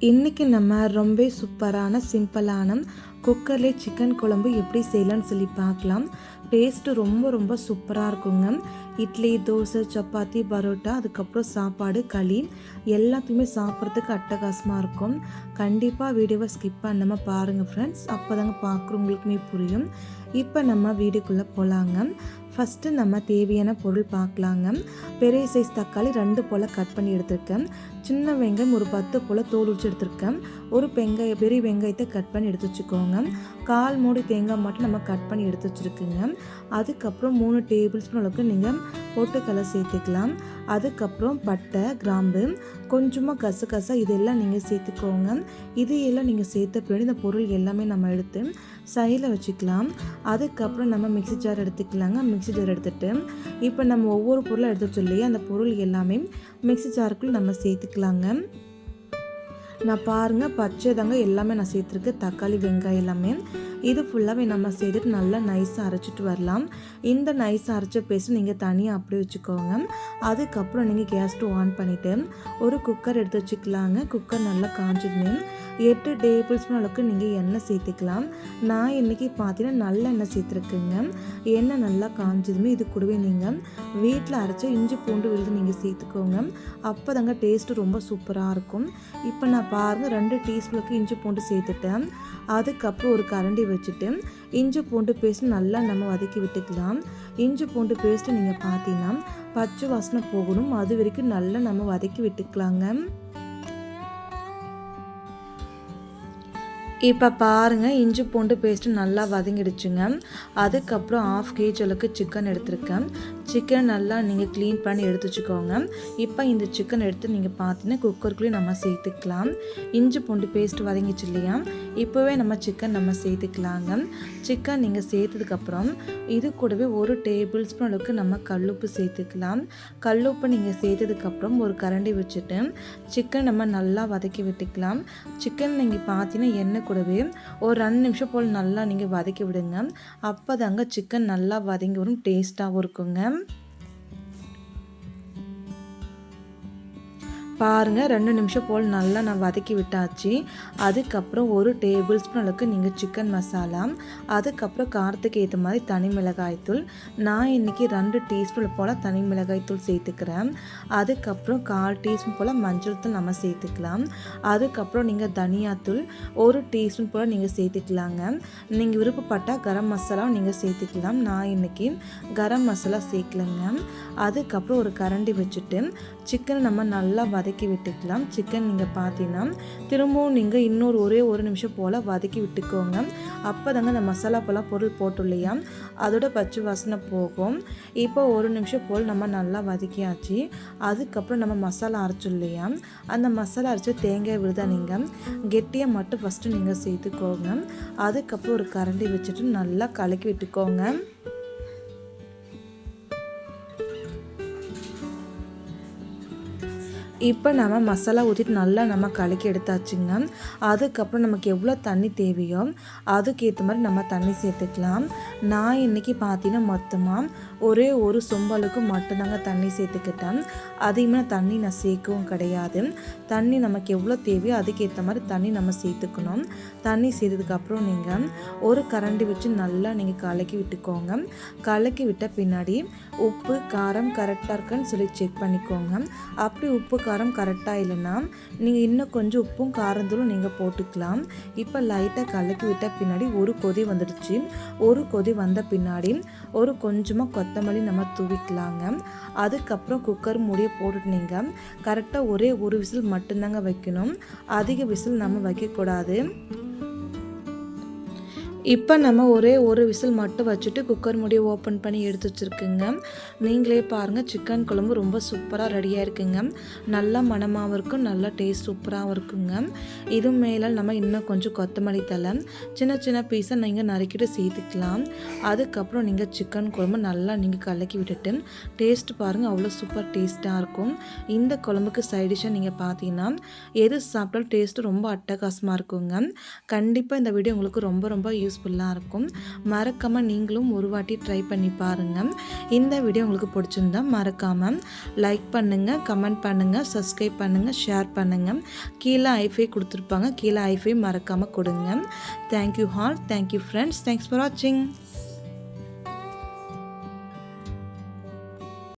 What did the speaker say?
இன்றைக்கி நம்ம ரொம்ப சூப்பரான சிம்பிளான குக்கர்லேயே சிக்கன் குழம்பு எப்படி செய்யலாம்னு சொல்லி பார்க்கலாம். டேஸ்ட்டு ரொம்ப ரொம்ப சூப்பராக இருக்குங்க. இட்லி தோசை சப்பாத்தி பரோட்டா அதுக்கப்புறம் சாப்பாடு களி. எல்லாத்தையுமே சாப்பிட்றதுக்கு அட்டகாசமாக இருக்கும். கண்டிப்பாக வீடியோவை ஸ்கிப் பண்ணாமல் பாருங்கள் ஃப்ரெண்ட்ஸ் அப்போ தாங்க பார்க்குறவங்களுக்குமே புரியும். இப்போ நம்ம வீடுக்குள்ளே போகலாங்க ஃபஸ்ட்டு நம்ம தேவையான பொருள் பார்க்கலாங்க. பெரிய சைஸ் தக்காளி ரெண்டு போல் கட் பண்ணி எடுத்திருக்கேன். சின்ன வெங்காயம் ஒரு பத்து போல் தோல் உரிச்சு எடுத்திருக்கேன். ஒரு வெங்காய பெரிய வெங்காயத்தை கட் பண்ணி எடுத்து வச்சுக்கோங்க. கால் மூடி தேங்காய் மட்டும் நம்ம கட் பண்ணி எடுத்து வச்சுருக்குங்க. அதுக்கப்புறம் மூணு டேபிள் ஸ்பூன் அளவுக்கு நீங்கள் பொட்டுக்கடலை சேர்த்துக்கலாம். அதுக்கப்புறம் பட்டை கிராம்பு கொஞ்சமாக கசகசா இதெல்லாம் நீங்கள் சேர்த்துக்கோங்க. இது எல்லாம் நீங்கள் சேர்த்த பின்னாடி இந்த பொருள் எல்லாமே நம்ம எடுத்து சைடில் வச்சுக்கலாம். அதுக்கப்புறம் நம்ம மிக்ஸி ஜார் எடுத்துக்கலாங்க. மிக்ஸி ஜார் எடுத்துகிட்டு இப்போ நம்ம ஒவ்வொரு பொருளும் எடுத்து சொல்லி அந்த பொருள் எல்லாமே மிக்ஸி ஜாருக்குள்ளே நம்ம சேர்த்துக்கலாங்க. நான் பாருங்கள் பச்சை தாங்க எல்லாமே நான் சேர்த்துருக்கேன். தக்காளி வெங்காயம் எல்லாமே. இது ஃபுல்லாகவே நம்ம சேர்த்துட்டு நல்லா நைஸாக அரைச்சிட்டு வரலாம். இந்த நைஸ் அரைச்ச பேஸ்ட் நீங்கள் தனியாக அப்படியே வச்சுக்கோங்க. அதுக்கப்புறம் நீங்கள் கேஸ் ஸ்டவ் ஆன் பண்ணிவிட்டு ஒரு குக்கர் எடுத்து வச்சுக்கலாங்க. குக்கர் நல்லா காஞ்சதுமே எட்டு டேபிள் ஸ்பூன் அளவுக்கு நீங்கள் எண்ணெய் சேர்த்துக்கலாம். நான் இன்றைக்கி பார்த்தீங்கன்னா நல்ல எண்ணெய் சேர்த்துருக்குங்க. எண்ணெய் நல்லா காஞ்சதுமே இது கூடவே நீங்கள் வீட்டில் அரைச்ச இஞ்சி பூண்டு விழுது நீங்கள் சேர்த்துக்கோங்க. அப்போ தாங்க டேஸ்ட்டு ரொம்ப சூப்பராக இருக்கும். இப்போ நான் பாருங்கள் ரெண்டு டீஸ்பூனுக்கு இஞ்சி பூண்டு சேர்த்துட்டேன். அதுக்கப்புறம் ஒரு கரண்டி வச்சுட்டு இஞ்சி பூண்டு பேஸ்ட் நல்லா நம்ம வதக்கி விட்டுக்கலாம். இஞ்சி பூண்டு பேஸ்ட்டு நீங்கள் பார்த்தீங்கன்னா பச்சை வாசனை போகணும். அது வரைக்கும் நல்லா நம்ம வதக்கி விட்டுக்கலாங்க. இப்போ பாருங்கள் இஞ்சி பூண்டு பேஸ்ட்டு நல்லா வதங்கிடுச்சுங்க. அதுக்கப்புறம் ஆஃப் கேஜி அளவுக்கு சிக்கன் எடுத்திருக்கேன். சிக்கன் நல்லா நீங்கள் க்ளீன் பண்ணி எடுத்து வச்சுக்கோங்க. இப்போ இந்த சிக்கன் எடுத்து நீங்கள் பார்த்தீங்கன்னா குக்கருக்குள்ளேயும் நம்ம சேர்த்துக்கலாம். இஞ்சி பூண்டு பேஸ்ட் வதங்கிச்சு இல்லையா? இப்போவே நம்ம சிக்கன் நம்ம சேர்த்துக்கலாங்க. சிக்கன் நீங்கள் சேர்த்ததுக்கப்புறம் இது கூடவே ஒரு டேபிள் ஸ்பூன் அளவுக்கு நம்ம கல்லுப்பு சேர்த்துக்கலாம். கல்லுப்பு நீங்கள் சேர்த்ததுக்கப்புறம் ஒரு கரண்டி வச்சுட்டு சிக்கன் நம்ம நல்லா வதக்கி விட்டுக்கலாம். சிக்கன் நீங்கள் பார்த்தீங்கன்னா எண்ணெய் கூடவே ஒரு ரெண்டு நிமிஷம் போல் நல்லா நீங்கள் வதக்கி விடுங்க. அப்போ தாங்க சிக்கன் நல்லா வதங்கி வரும் டேஸ்ட்டாகவும் இருக்குங்க. பாருங்கள் ரெண்டு நிமிஷம் போல் நல்லா நான் வதக்கி விட்டாச்சு. அதுக்கப்புறம் ஒரு டேபிள் ஸ்பூன் அளவுக்கு நீங்கள் சிக்கன் மசாலா அதுக்கப்புறம் காரத்துக்கு ஏற்ற மாதிரி தனி மிளகாய்த்தூள் நான் இன்றைக்கி ரெண்டு டீஸ்பூன் போல் தனி மிளகாய்த்தூள் சேர்த்துக்கிறேன். அதுக்கப்புறம் கால் டீஸ்பூன் போல் மஞ்சள் தூள் நம்ம சேர்த்துக்கலாம். அதுக்கப்புறம் நீங்கள் தனியாத்தூள் ஒரு டீஸ்பூன் போல் நீங்கள் சேர்த்துக்கலாங்க. நீங்கள் விருப்பப்பட்டால் கரம் மசாலாவும் நீங்கள் சேர்த்துக்கலாம். நான் இன்றைக்கி கரம் மசாலா சேர்க்கலைங்க. அதுக்கப்புறம் ஒரு கரண்டி வச்சுட்டு சிக்கனை நம்ம நல்லா வதக்கி விட்டுக்கலாம். சிக்கன் நீங்கள் பார்த்தீங்கன்னா திரும்பவும் நீங்கள் இன்னொரு ஒரே ஒரு நிமிஷம் போல் வதக்கி விட்டுக்கோங்க. அப்போ தாங்க அந்த மசாலா போலாம் பொருள் போட்டு இல்லையா? அதோட பச்சை வாசனை போகும். இப்போ ஒரு நிமிஷம் போல் நம்ம நல்லா வதக்கியாச்சு. அதுக்கப்புறம் நம்ம மசாலா அரைச்சோம் இல்லையா? அந்த மசாலா அரைச்சி தேங்காய் விழுதா நீங்கள் கெட்டியாக மட்டும் ஃபஸ்ட்டு நீங்கள் சேர்த்துக்கோங்க. அதுக்கப்புறம் ஒரு கரண்டி வச்சுட்டு நல்லா கலக்கி விட்டுக்கோங்க. இப்போ நம்ம மசாலா ஊற்றிட்டு நல்லா நம்ம கலக்கி எடுத்தாச்சுங்க. அதுக்கப்புறம் நமக்கு எவ்வளோ தண்ணி தேவையோ அதுக்கேற்ற மாதிரி நம்ம தண்ணி சேர்த்துக்கலாம். நான் இன்றைக்கி பார்த்தீங்கன்னா மொத்தமாக ஒரே ஒரு சொம்பலுக்கு மட்டும்தாங்க தண்ணி சேர்த்துக்கிட்டேன். அதிகமாக தண்ணி நான் சேர்க்கவும் கிடையாது. தண்ணி நமக்கு எவ்வளோ தேவையோ அதுக்கேற்ற மாதிரி தண்ணி நம்ம சேர்த்துக்கணும். தண்ணி சேர்த்ததுக்கப்புறம் நீங்கள் ஒரு கரண்டி வச்சு நல்லா நீங்கள் கலக்கி விட்டுக்கோங்க. கலக்கி விட்ட பின்னாடி உப்பு காரம் கரெக்டாக இருக்குன்னு சொல்லி செக் பண்ணிக்கோங்க. அப்படி உப்பு காரம் கரெக்டாக இல்லைன்னா நீங்கள் இன்னும் கொஞ்சம் உப்பும் காரந்தூளும் நீங்கள் போட்டுக்கலாம். இப்போ லைட்டாக கலக்கி விட்ட பின்னாடி ஒரு கொதி வந்துடுச்சு. ஒரு கொதி வந்த பின்னாடி ஒரு கொஞ்சமாக கொத்தமல்லி நம்ம தூவிக்கலாங்க. அதுக்கப்புறம் குக்கர் மூடியை போட்டுட்டு நீங்கள் கரெக்டாக ஒரே ஒரு விசில் மட்டும்தாங்க வைக்கணும். அதிக விசில் நம்ம வைக்கக்கூடாது. இப்போ நம்ம ஒரே ஒரு விசில் மட்டும் வச்சுட்டு குக்கர் முடியை ஓப்பன் பண்ணி எடுத்து வச்சுருக்குங்க. நீங்களே பாருங்கள் சிக்கன் குழம்பு ரொம்ப சூப்பராக ரெடியாக இருக்குங்க. நல்லா மனமாகவும் இருக்கும் நல்லா டேஸ்ட் சூப்பராகவும் இருக்குங்க. இது மேலே நம்ம இன்னும் கொஞ்சம் கொத்தமல்லி தலை சின்ன சின்ன பீஸை நீங்கள் நறுக்கிட்டு சேர்த்துக்கலாம். அதுக்கப்புறம் நீங்கள் சிக்கன் குழம்பு நல்லா நீங்கள் கலக்கி விட்டுட்டு டேஸ்ட் பாருங்கள் அவ்வளோ சூப்பர் டேஸ்ட்டாக இருக்கும். இந்த குழம்புக்கு சைடிஷாக நீங்கள் பார்த்தீங்கன்னா எது சாப்பிட்டாலும் டேஸ்ட்டு ரொம்ப அட்டகாசமாக இருக்குங்க. கண்டிப்பாக இந்த வீடியோ உங்களுக்கு ரொம்ப ரொம்ப யூஸ் யூஸ்ஃபுல்லாக இருக்கும். மறக்காமல் நீங்களும் ஒரு வாட்டி ட்ரை பண்ணி பாருங்கள் இந்த வீடியோ உங்களுக்கு பிடிச்சிருந்தா மறக்காமல் லைக் பண்ணுங்கள் கமெண்ட் பண்ணுங்கள் சப்ஸ்கிரைப் பண்ணுங்கள் ஷேர் பண்ணுங்கள் கீழே ஐஃபை கொடுத்துருப்பாங்க. கீழே ஐஃபை மறக்காமல் கொடுங்க. Thank you all thank you friends thanks for வாட்சிங்